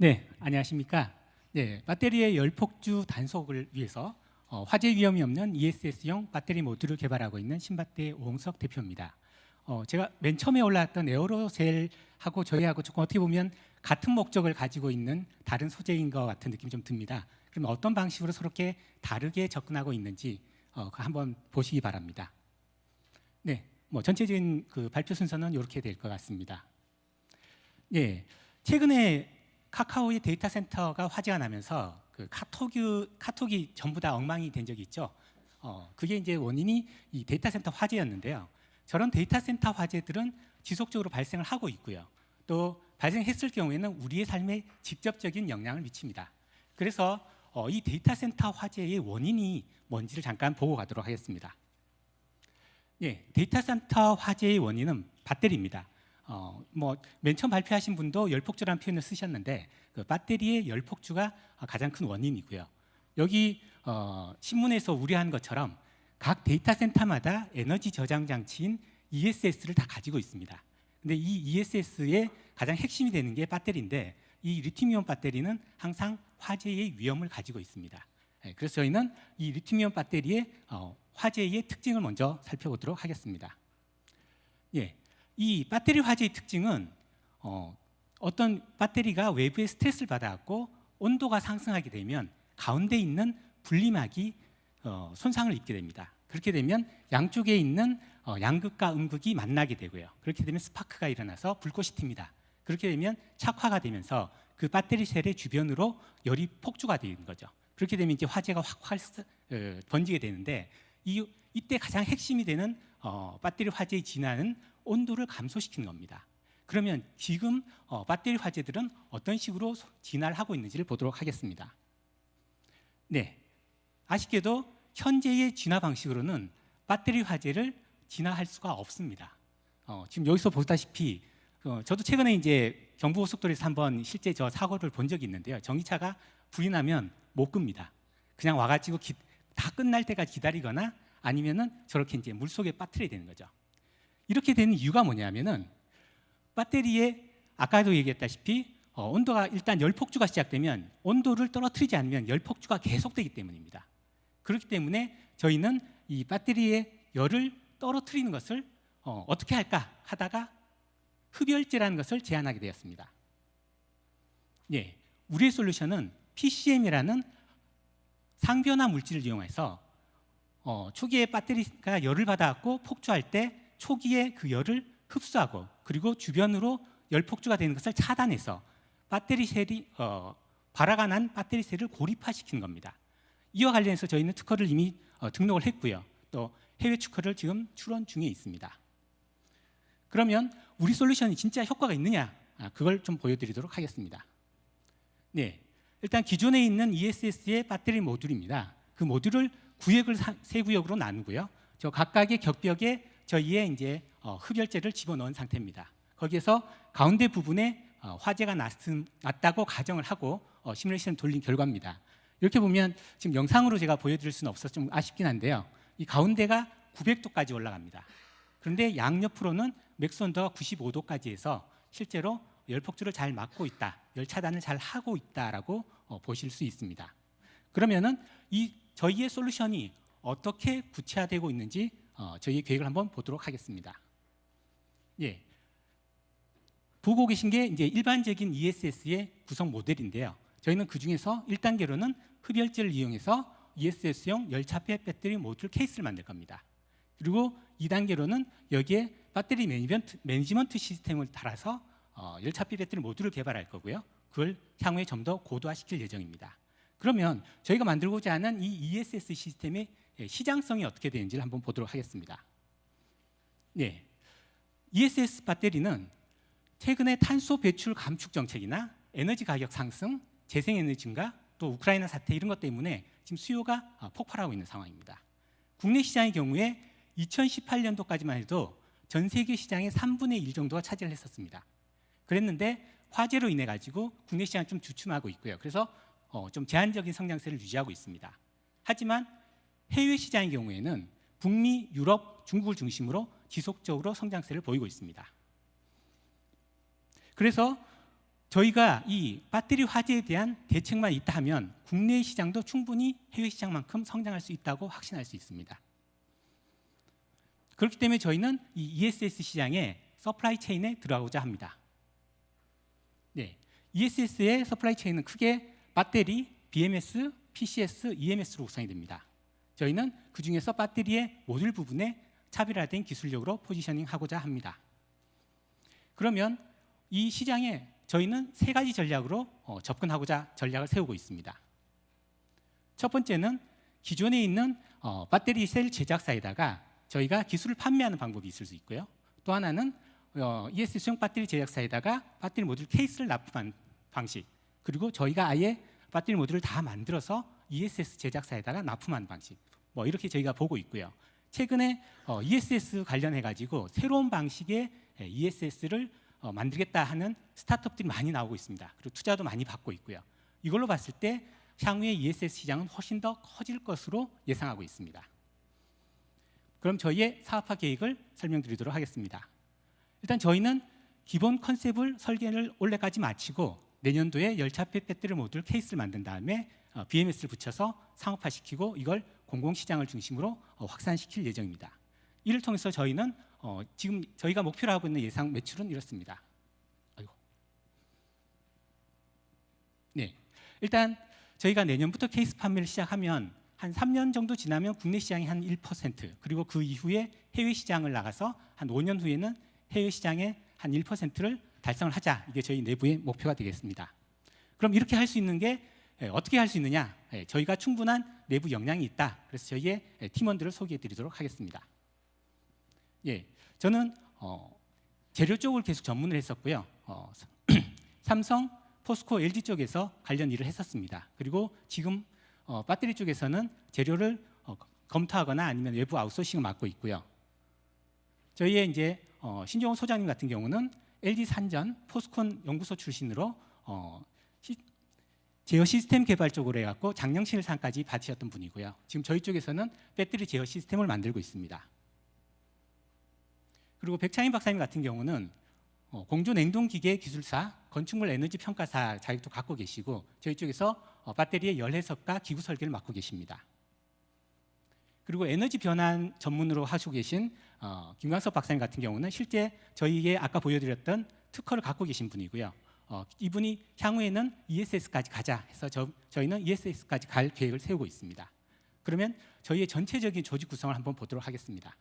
네, 안녕하십니까. 네, 배터리의 열폭주 단속을 위해서 어, 화재 위험이 없는 ESS형 배터리 모듈을 개발하고 있는 신바태 오홍석 대표입니다. 어, 제가 맨 처음에 올라왔던 에어로셀하고 저희하고 조금 어떻게 보면 같은 목적을 가지고 있는 다른 소재인 것 같은 느낌이 좀 듭니다. 그럼 어떤 방식으로 서로게 다르게 접근하고 있는지 어, 한번 보시기 바랍니다. 네, 뭐 전체적인 그 발표 순서는 이렇게 될 것 같습니다. 예, 최근에 카카오의 데이터 센터가 화재가 나면서 그 카톡이, 카톡이 전부 다 엉망이 된 적이 있죠. 어, 그게 이제 원인이 이 데이터 센터 화재였는데요. 저런 데이터 센터 화재들은 지속적으로 발생을 하고 있고요. 또 발생했을 경우에는 우리의 삶에 직접적인 영향을 미칩니다. 그래서 어, 이 데이터 센터 화재의 원인이 뭔지를 잠깐 보고 가도록 하겠습니다. 예, 데이터 센터 화재의 원인은 배터리입니다. 어, 뭐맨 처음 발표하신 분도 열폭주라는 표현을 쓰셨는데 그 배터리의 열폭주가 가장 큰 원인이고요. 여기 어, 신문에서 우려한 것처럼 각 데이터 센터마다 에너지 저장 장치인 ESS를 다 가지고 있습니다. 근데 이 ESS의 가장 핵심이 되는 게 배터리인데 이 리튬이온 배터리는 항상 화재의 위험을 가지고 있습니다. 예, 그래서 저희는 이 리튬이온 배터리의 어, 화재의 특징을 먼저 살펴보도록 하겠습니다. 예, 이 배터리 화재의 특징은 어, 어떤 배터리가 외부의 스트레스를 받아갖고 온도가 상승하게 되면 가운데 있는 분리막이 어, 손상을 입게 됩니다. 그렇게 되면 양쪽에 있는 어, 양극과 음극이 만나게 되고요. 그렇게 되면 스파크가 일어나서 불꽃이 튑니다. 그렇게 되면 착화가 되면서 그 배터리 셀의 주변으로 열이 폭주가 되는 거죠. 그렇게 되면 이제 화재가 확 활, 어, 번지게 되는데 이, 이때 가장 핵심이 되는 어, 배터리 화재의 진화는 온도를 감소시키는 겁니다. 그러면 지금 어, 배터리 화재들은 어떤 식으로 진화를 하고 있는지를 보도록 하겠습니다. 네, 아쉽게도 현재의 진화 방식으로는 배터리 화재를 진화할 수가 없습니다. 어, 지금 여기서 보다시피 어, 저도 최근에 이제 경부 고속도로에서 한번 실제 저 사고를 본 적이 있는데요. 전기차가 불이 나면 못 끕니다. 그냥 와가지고 기, 다 끝날 때까지 기다리거나 아니면은 저렇게 이제 물 속에 빠뜨려야 되는 거죠. 이렇게 되는 이유가 뭐냐면은 배터리에 아까도 얘기했다시피 어, 온도가 일단 열 폭주가 시작되면 온도를 떨어뜨리지 않으면 열 폭주가 계속되기 때문입니다. 그렇기 때문에 저희는 이 배터리의 열을 떨어뜨리는 것을 어, 어떻게 할까 하다가 흡열제라는 것을 제안하게 되었습니다. 예, 우리의 솔루션은 PCM이라는 상변화 물질을 이용해서 어, 초기에 배터리가 열을 받아갖고 폭주할 때 초기에 그 열을 흡수하고 그리고 주변으로 열 폭주가 되는 것을 차단해서 배터리 셀이 어, 발화가 난 배터리 셀을 고립화시키는 겁니다. 이와 관련해서 저희는 특허를 이미 어, 등록을 했고요. 또 해외 특허를 지금 출원 중에 있습니다. 그러면 우리 솔루션이 진짜 효과가 있느냐? 아, 그걸 좀 보여드리도록 하겠습니다. 네, 일단 기존에 있는 ESS의 배터리 모듈입니다. 그 모듈을 구역을 세 구역으로 나누고요. 저 각각의 격벽에 저희의 이제 어, 흡열제를 집어넣은 상태입니다. 거기에서 가운데 부분에 어, 화재가 났다고 가정을 하고 어, 시뮬레이션 돌린 결과입니다. 이렇게 보면 지금 영상으로 제가 보여드릴 수는 없어서 좀 아쉽긴 한데요. 이 가운데가 900도까지 올라갑니다. 그런데 양옆으로는 맥스 온도가 95도까지 해서 실제로 열 폭주를 잘 막고 있다, 열 차단을 잘 하고 있다라고 어, 보실 수 있습니다. 그러면은 이 저희의 솔루션이 어떻게 구체화되고 있는지 어, 저희의 계획을 한번 보도록 하겠습니다. 예. 보고 계신 게 이제 일반적인 ESS의 구성 모델인데요. 저희는 그 중에서 1단계로는 흡열제를 이용해서 ESS용 열차폐 배터리 모듈 케이스를 만들 겁니다. 그리고 2단계로는 여기에 배터리 매니지먼트, 매니지먼트 시스템을 달아서 어, 열차폐 배터리 모듈을 개발할 거고요. 그걸 향후에 좀 더 고도화시킬 예정입니다. 그러면 저희가 만들고자 하는 이 ESS 시스템의 시장성이 어떻게 되는지를 한번 보도록 하겠습니다. 네, ESS 배터리는 최근에 탄소 배출 감축 정책이나 에너지 가격 상승, 재생에너지 증가, 또 우크라이나 사태 이런 것 때문에 지금 수요가 아, 폭발하고 있는 상황입니다. 국내 시장의 경우에 2018년도까지만 해도 전 세계 시장의 3분의 1 정도가 차지를 했었습니다. 그랬는데 화재로 인해 가지고 국내 시장 좀 주춤하고 있고요. 그래서 어, 좀 제한적인 성장세를 유지하고 있습니다. 하지만 해외 시장의 경우에는 북미, 유럽, 중국을 중심으로 지속적으로 성장세를 보이고 있습니다. 그래서 저희가 이 배터리 화재에 대한 대책만 있다 하면 국내 시장도 충분히 해외 시장만큼 성장할 수 있다고 확신할 수 있습니다. 그렇기 때문에 저희는 이 ESS 시장에 서플라이 체인에 들어가고자 합니다. 네, ESS의 서플라이 체인은 크게 배터리, BMS, PCS, EMS로 구성이 됩니다. 저희는 그 중에서 배터리의 모듈 부분에 차별화된 기술력으로 포지셔닝하고자 합니다. 그러면 이 시장에 저희는 세 가지 전략으로 어, 접근하고자 전략을 세우고 있습니다. 첫 번째는 기존에 있는 어, 배터리 셀 제작사에다가 저희가 기술을 판매하는 방법이 있을 수 있고요. 또 하나는 어, ESS용 배터리 제작사에다가 배터리 모듈 케이스를 납품한 방식 그리고 저희가 아예 배터리 모듈을 다 만들어서 ESS 제작사에다가 납품한 방식 뭐 이렇게 저희가 보고 있고요. 최근에 어, ESS 관련해 가지고 새로운 방식의 ESS를 어, 만들겠다 하는 스타트업들이 많이 나오고 있습니다. 그리고 투자도 많이 받고 있고요. 이걸로 봤을 때 향후에 ESS 시장은 훨씬 더 커질 것으로 예상하고 있습니다. 그럼 저희의 사업화 계획을 설명드리도록 하겠습니다. 일단 저희는 기본 컨셉을 설계를 올해까지 마치고 내년도에 열차 폐 배터리 모듈 케이스를 만든 다음에 어, BMS를 붙여서 상업화시키고 이걸 공공시장을 중심으로 어, 확산시킬 예정입니다. 이를 통해서 저희는 어, 지금 저희가 목표로 하고 있는 예상 매출은 이렇습니다. 아이고. 네, 일단 저희가 내년부터 케이스 판매를 시작하면 한 3년 정도 지나면 국내 시장이 한 1% 그리고 그 이후에 해외 시장을 나가서 한 5년 후에는 해외 시장의 한 1%를 달성을 하자 이게 저희 내부의 목표가 되겠습니다. 그럼 이렇게 할 수 있는 게 예, 어떻게 할 수 있느냐? 예, 저희가 충분한 내부 역량이 있다. 그래서 저희의 예, 팀원들을 소개해드리도록 하겠습니다. 예, 저는 어, 재료 쪽을 계속 전문을 했었고요. 어, 삼성, 포스코, LG 쪽에서 관련 일을 했었습니다. 그리고 지금 어, 배터리 쪽에서는 재료를 어, 검토하거나 아니면 외부 아웃소싱을 맡고 있고요. 저희의 이제 어, 신종호 소장님 같은 경우는 LG 산전, 포스콘 연구소 출신으로 어, 시, 제어 시스템 개발 쪽으로 해갖고 장영 실상까지 받으셨던 분이고요. 지금 저희 쪽에서는 배터리 제어 시스템을 만들고 있습니다. 그리고 백창인 박사님 같은 경우는 어, 공조 냉동 기계 기술사, 건축물 에너지 평가사 자격도 갖고 계시고 저희 쪽에서 어, 배터리의 열 해석과 기구 설계를 맡고 계십니다. 그리고 에너지 변환 전문으로 하시고 계신 어, 김광석 박사님 같은 경우는 실제 저희에게 아까 보여드렸던 특허를 갖고 계신 분이고요. 어, 이분이 향후에는 ESS까지 가자 해서 저, 저희는 ESS까지 갈 계획을 세우고 있습니다. 그러면 저희의 전체적인 조직 구성을 한번 보도록 하겠습니다.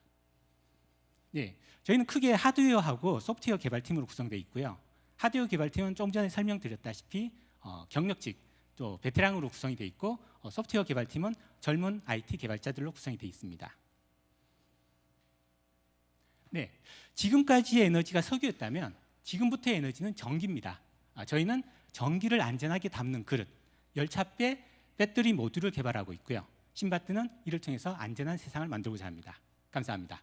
예, 저희는 크게 하드웨어하고 소프트웨어 개발팀으로 구성되어 있고요. 하드웨어 개발팀은 좀 전에 설명드렸다시피 어, 경력직 또 베테랑으로 구성이 되어 있고 어, 소프트웨어 개발팀은 젊은 IT 개발자들로 구성이 되어 있습니다. 네, 지금까지의 에너지가 석유였다면 지금부터의 에너지는 전기입니다. 아, 저희는 전기를 안전하게 담는 그릇, 열차배 배터리 모듈을 개발하고 있고요. 신바트는 이를 통해서 안전한 세상을 만들고자 합니다. 감사합니다.